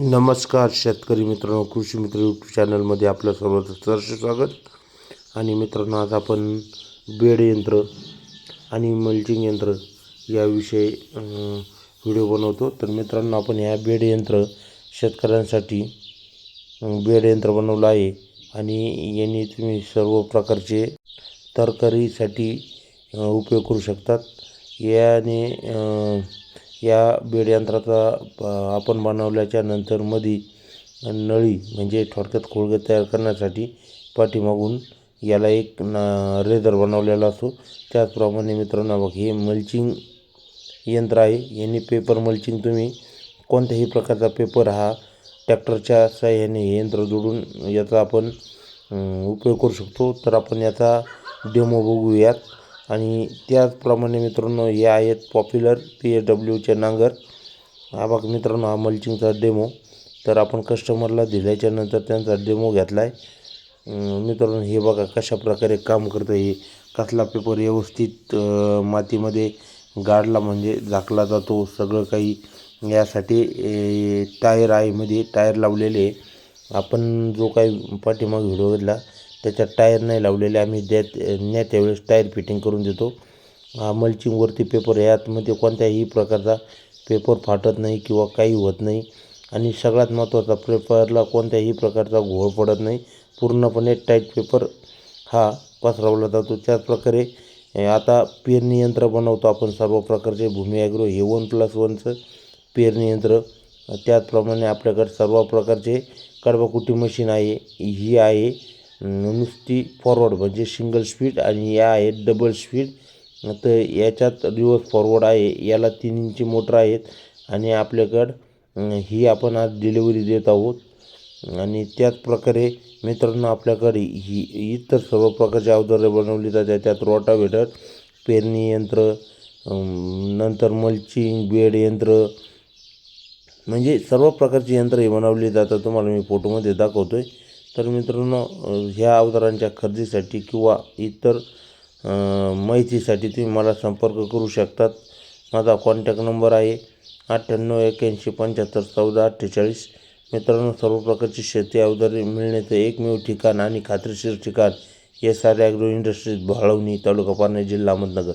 नमस्कार शेतकरी मित्रांनो कृषी मित्र यूट्यूब चॅनलमध्ये आपलं सर्वांचं सहर्ष स्वागत. आणि मित्रांनो आज आपण बेड यंत्र आणि मल्चिंग यंत्र याविषयी व्हिडिओ बनवतो. तर मित्रांनो आपण ह्या बेड यंत्र शेतकऱ्यांसाठी बेड यंत्र बनवलं आहे. आणि यांनी तुम्ही सर्व प्रकारचे तरकारीसाठी उपयोग करू शकतात. याने या बेड यंत्राचा आपण बनवल्याच्या नंतर मध्ये नळी म्हणजे थोडक्यात खोळगे तयार करण्यासाठी पाठीमागून याला एक न रेदर बनवलेला असतो. त्याचप्रमाणे मित्रांनो बघ हे मल्चिंग यंत्र आहे. यांनी पेपर मल्चिंग तुम्ही कोणत्याही प्रकारचा पेपर हा ट्रॅक्टरच्या साह्याने हे यंत्र जोडून याचा आपण उपयोग करू शकतो. तर आपण याचा डेमो बघूयात. आणि त्याचप्रमाणे मित्रांनो हे आहेत पॉप्युलर पी एच डब्ल्यूचे नांगर. हा बघ मित्रांनो हा मल्चिंगचा डेमो तर आपण कस्टमरला दिल्याच्यानंतर त्यांचा डेमो घेतला आहे मित्रांनो हे बघा कशा प्रकारे काम करतं हे. कसला पेपर व्यवस्थित मातीमध्ये गाडला म्हणजे झाकला जातो. सगळं काही यासाठी टायर आहे मध्ये टायर लावलेले आहे. आपण जो काही पाठीमाग व्हिडिओ घेतला त्याच्यात टायर नाही लावलेले आम्ही द्या न्या वेळेस टायर फिटिंग करून देतो. हा मल्चिंगवरती पेपर यातमध्ये कोणत्याही प्रकारचा पेपर फाटत नाही किंवा काही होत नाही. आणि सगळ्यात महत्त्वाचा पेपरला कोणत्याही प्रकारचा घोळ पडत नाही. पूर्णपणे टाईट पेपर हा पसरवला जातो. त्याचप्रकारे आता पेरणी यंत्र बनवतो आपण सर्व प्रकारचे भूमी ॲग्रो हे वन प्लस वनचं पेरणी यंत्र त्याचप्रमाणे आपल्याकडे सर्व प्रकारचे कडबाकुटी मशीन आहे ही आहे. नुसती फॉरवर्ड म्हणजे सिंगल स्पीड आणि या आहेत डबल स्पीड तर याच्यात रिवर्स फॉरवर्ड आहे. याला तीन इंची मोटर आहेत. आणि आपल्याकडं ही आपण आज डिलिव्हरी देत आहोत. आणि त्याचप्रकारे मित्रांनो आपल्याकडे ही इतर सर्व प्रकारची अवजारे बनवली जातात. त्यात रोटावेटर पेरणी यंत्र नंतर मल्चिंग बेड यंत्र म्हणजे सर्व प्रकारची यंत्र हे बनवली जातात. तुम्हाला मी फोटोमध्ये दाखवतो आहे तर मित्रांनो ह्या अवजारांच्या खरेदीसाठी किंवा इतर माहितीसाठी तुम्ही मला संपर्क करू शकतात. माझा कॉन्टॅक्ट नंबर आहे अठ्ठ्याण्णव एक्याऐंशी पंच्याहत्तर चौदा अठ्ठेचाळीस. मित्रांनो सर्व प्रकारची शेती अवजारे मिळण्याचं एकमेव ठिकाण आणि खात्रीशीर ठिकाण S R agro industries Bhalwani तालुका पारणे जिल्हा अहमदनगर.